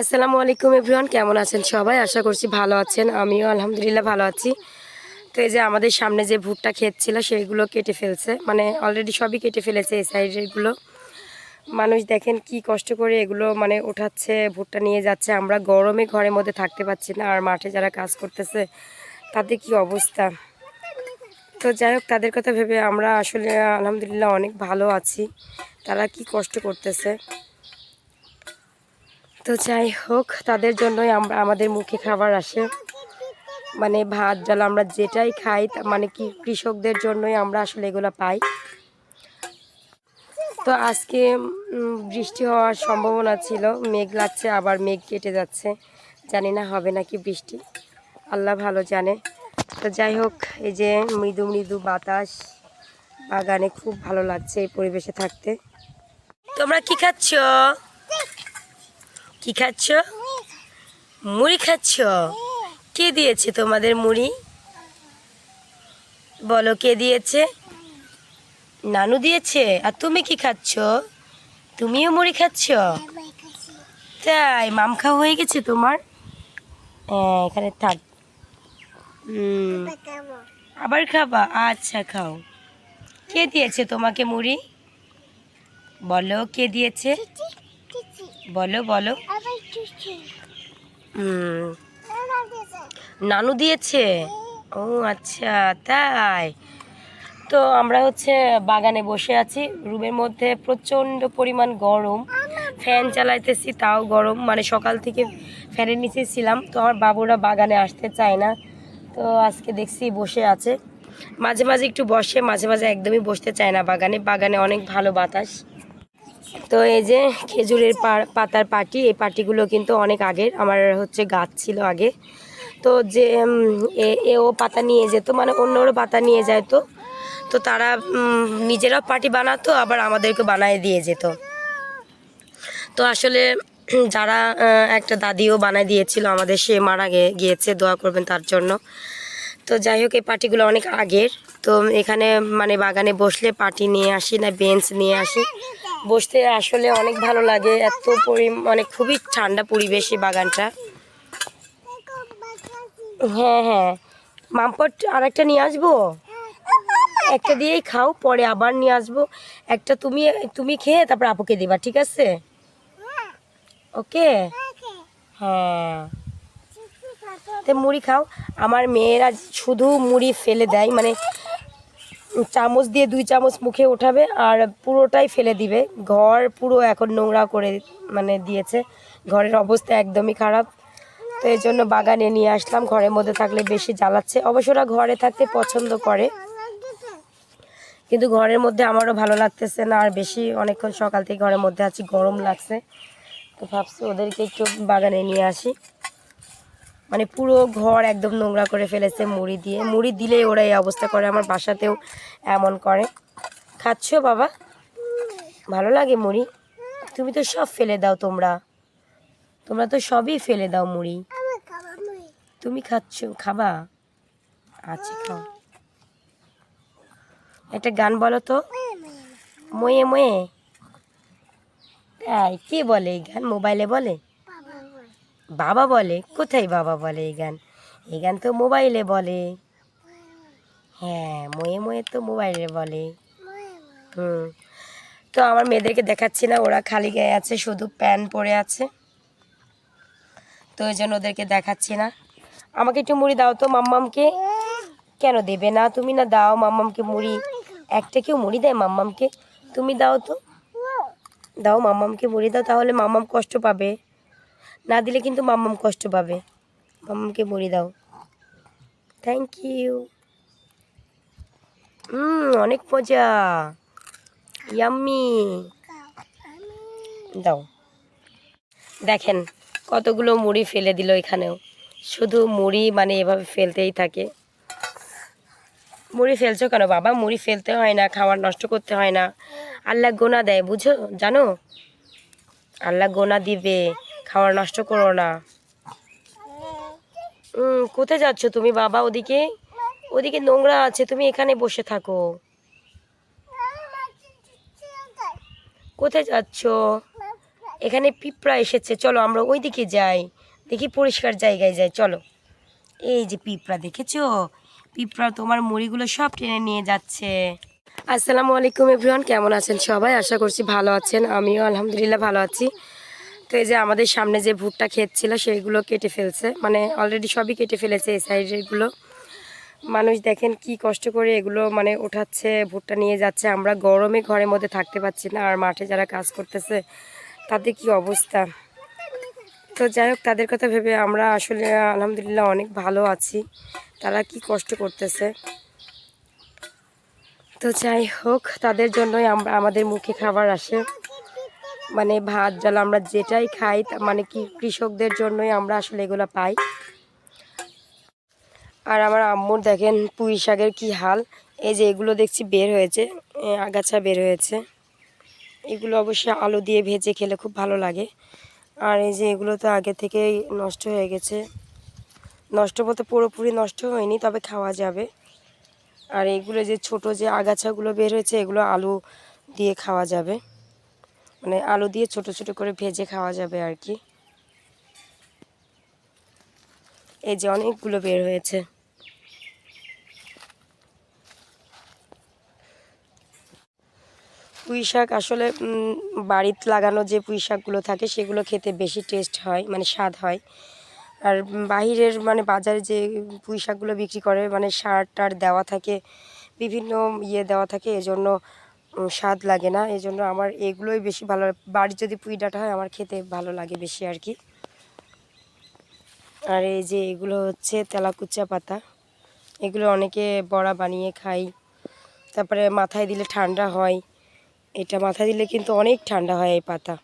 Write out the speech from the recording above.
আসসালামু আলাইকুম এভরিওয়ান, কেমন আছেন সবাই? আশা করছি ভালো আছেন। আমিও আলহামদুলিল্লাহ ভালো আছি। তো এই যে আমাদের সামনে যে ভুট্টা ক্ষেত ছিল, সেগুলো কেটে ফেলছে। মানে অলরেডি সবই কেটে ফেলেছে এই সাইডেরগুলো। মানুষ দেখেন কি কষ্ট করে এগুলো মানে উঠাচ্ছে ভুট্টা নিয়ে যাচ্ছে। আমরা গরমে ঘরের মধ্যে থাকতে পারছি না, আর মাঠে যারা কাজ করতেছে, তাদের কি অবস্থা? তো যাই হোক, তাদের কথা ভেবে আমরা আসলে আলহামদুলিল্লাহ অনেক ভালো আছি। তারা কি কষ্ট করতেছে? তো যাই হোক তাদের জন্যই আমরা, আমাদের মুখে খাবার আসে। মানে ভাত, ডাল আমরা যেটাই খাই মানে কি, কৃষকদের জন্যই আমরা আসলে এগুলো পাই। তো আজকে বৃষ্টি হওয়ার সম্ভাবনা ছিল। মেঘ লাগছে, আবার মেঘ কেটে যাচ্ছে। জানি না হবে নাকি বৃষ্টি। আল্লাহ ভালো জানে। তো যাই হোক এই যে মৃদু মৃদু বাতাস, বাগানে খুব ভালো লাগছে এই পরিবেশে থাকতে। তোমরা কি খাচ্ছ? কি খাচ্ছ? মুড়ি খাচ্ছ? কে দিয়েছে তোমাদের মুড়ি? বলো কে দিয়েছে? নানু দিয়েছে? আর তুমি কি খাচ্ছ? তুমিও মুড়ি খাচ্ছ? তাই, মাম খাওয়া হয়ে গেছে তোমার? হ্যাঁ এখানে থাক। আবার খাবা? আচ্ছা খাও। কে দিয়েছে তোমাকে মুড়ি? বলো কে দিয়েছে? বলো বলো। নানু দিয়েছে? ও আচ্ছা তাই। তো আমরা হচ্ছে বাগানে বসে আছি। রুমের মধ্যে প্রচণ্ড পরিমাণ গরম। ফ্যান চালাইতেছি তাও গরম। মানে সকাল থেকে ফ্যানের নিচে ছিলাম। তো আমার বাবুরা বাগানে আসতে চায় না। তো আজকে দেখছি বসে আছে। মাঝে মাঝে একটু বসে মাঝে মাঝে একদমই বসতে চায় না বাগানে। বাগানে অনেক ভালো বাতাস। তো এই যে খেজুরের পাতার পাটি এই পাটিগুলো কিন্তু অনেক আগের আমার হচ্ছে গাছ ছিল আগে। তো যে এ- এও পাতা নিয়ে যেত মানে অন্যরও পাতা নিয়ে যেত তো তারা উম, নিজেরাও পাটি বানাতো আবার আমাদেরকে বানিয়ে দিয়ে যেত। তো আসলে যারা একটা দাদিও বানায় দিয়েছিল আমাদের সে মারা গিয়েছে দোয়া করবেন তার জন্য। তো যাই হোক এই পাটিগুলো অনেক আগের। তো এখানে মানে বাগানে বসলে পাটি নিয়ে আসি না বেঞ্চ নিয়ে আসি। বসতে আসলে অনেক ভালো লাগে। এত পরি মানে খুবই ঠান্ডা পরিবেশ বাগানটা। হ্যাঁ হ্যাঁ। মামপট আর একটা নিয়ে আসব? একটা দিয়েই খাও, পরে আবার নিয়ে আসব। একটা তুমি তুমি খেয়ে তারপর আপুকে দিবা, ঠিক আছে? ওকে? হ্যাঁ। তো মুড়ি খাও। আমার মেয়েরা শুধু মুড়ি ফেলে দেয় মানে চামচ দিয়ে দুই চামচ মুখে ওঠাবে আর পুরোটাই ফেলে দিবে। ঘর পুরো এখন নোংরা করে মানে দিয়েছে। ঘরের অবস্থা একদমই খারাপ। তো এই জন্য বাগানে নিয়ে আসলাম। ঘরের মধ্যে থাকলে বেশি জ্বালাচ্ছে। অবশ্য ওরা ঘরে থাকতে পছন্দ করে। কিন্তু ঘরের মধ্যে আমারও ভালো লাগতেছে না। আর বেশি অনেকক্ষণ সকাল থেকে ঘরের মধ্যে আছি, গরম লাগছে। তো ভাবছি ওদেরকে একটু বাগানে নিয়ে আসি। মানে পুরো ঘর একদম নোংরা করে ফেলেছে মুড়ি দিয়ে। মুড়ি দিলেই ওরা এই অবস্থা করে, আমার বাসাতেও এমন করে। খাচ্ছো বাবা? ভালো লাগে মুড়ি? তুমি তো সব ফেলে দাও তোমরা। তোমরা তো সবই ফেলে দাও মুড়ি। তুমি খাচ্ছ, খাবা? আচ্ছা খাও। একটা গান বলো তো। ময়ে ময়ে। তাই কে বলে এই গান? মোবাইলে বলে? বাবা বলে, কোথায় বাবা বলে এই গান? এই গান তো মোবাইলে বলে। হ্যাঁ ময়ে ময়ে তো মোবাইলে বলে। হুম। তো আমার মেয়েদেরকে দেখাচ্ছি না, ওরা খালি গায়ে আছে, শুধু প্যান্ট পরে আছে। তো ওই জন্য ওদেরকে দেখাচ্ছি না। আমাকে একটু মুড়ি দাও তো মাম্মামকে। কেন দেবে না? তুমি না দাও মাম্মামকে মুড়ি। একটা কেউ মুড়ি দেয় মাম্মামকে? তুমি দাও তো। দাও মাম্মামকে মুড়ি দাও, তাহলে মাম্মাম কষ্ট পাবে। না দিলে কিন্তু মাম্মাম কষ্ট পাবে। মাম্মামকে মুড়ি দাও। থ্যাংক ইউ হুম অনেক মজা। ইয়াম্মি দাও। দেখেন, কতগুলো মুড়ি ফেলে দিল এখানেও। শুধু মুড়ি মানে এভাবে ফেলতেই থাকে। মুড়ি ফেলছো কেন বাবা? মুড়ি ফেলতে হয় না, খাবার নষ্ট করতে হয় না। আল্লাহ গোনা দেয়, বুঝো? জানো? আল্লাহ গোনা দিবে। খাবার নষ্ট করো না। কোথায় যাচ্ছ তুমি বাবা ওদিকে? ওদিকে নোংরা আছে, তুমি এখানে বসে থাকো। কোথায় যাচ্ছ? এখানে পিঁপড়া এসেছে, চলো আমরা ওই দিকে যাই। দেখি পরিষ্কার জায়গায় যাই, চলো। এই যে পিঁপড়া, দেখেছ? পিঁপড়া তোমার মুড়িগুলো সব টেনে নিয়ে যাচ্ছে। আসসালামু আলাইকুম এভরিওয়ান, কেমন আছেন সবাই? আশা করছি ভালো আছেন। আমিও আলহামদুলিল্লাহ ভালো আছি। তো এই যে আমাদের সামনে যে ভুট্টা ক্ষেত ছিল, সেইগুলো কেটে ফেলছে। মানে অলরেডি সবই কেটে ফেলেছে এই সাইডেরগুলো মানুষ দেখেন কি কষ্ট করে এগুলো মানে ওঠাচ্ছে ভুট্টা নিয়ে যাচ্ছে। আমরা গরমে ঘরের মধ্যে থাকতে পারছি না, আর মাঠে যারা কাজ করতেছে, তাদের কি অবস্থা? তো যাই হোক, তাদের কথা ভেবে আমরা আসলে আলহামদুলিল্লাহ অনেক ভালো আছি। তারা কি কষ্ট করতেছে? তো যাই হোক, তাদের জন্যই আমরা, আমাদের মুখে খাবার আসে। মানে ভাত জল আমরা যেটাই খাই মানে কি কৃষকদের জন্যই আমরা আসলে এগুলো পাই। আর আমার আম্মুর দেখেন পুঁই শাকের কী হাল। এই যে এগুলো দেখছি বের হয়েছে আগাছা বের হয়েছে। এগুলো অবশ্যই আলু দিয়ে ভেজে খেলে খুব ভালো লাগে। আর এই যে এগুলো তো আগে থেকেই নষ্ট হয়ে গেছে। নষ্ট বলতে পুরোপুরি নষ্ট হয়নি, তবে খাওয়া যাবে। আর এগুলো যে ছোট যে আগাছাগুলো বের হয়েছে, এগুলো আলু দিয়ে খাওয়া যাবে। মানে আলু দিয়ে ছোট ছোট করে ভেজে খাওয়া যাবে আর কি। এই যে অনেকগুলো বের হয়েছে। পুঁই শাক আসলে বাড়িতে লাগানো যে পুঁই শাকগুলো থাকে সেগুলো খেতে বেশি টেস্ট হয় মানে স্বাদ হয়। আর বাহিরের মানে বাজারে যে পুঁই শাকগুলো বিক্রি করে মানে সার টার দেওয়া থাকে, বিভিন্ন ইয়ে দেওয়া থাকে, এজন্য স্বাদ লাগে না। এই জন্য আমার এগুলোই বেশি ভালো বাড়ির যদি পুঁই ডাঁটা হয়, আমার খেতে ভালো লাগে বেশি আর কি। আর এই যে এগুলো হচ্ছে তেলাকুচা পাতা। এগুলো অনেকে বড়া বানিয়ে খাই। তারপরে মাথায় দিলে ঠান্ডা হয়। এটা মাথায় দিলে কিন্তু অনেক ঠান্ডা হয় এই পাতা।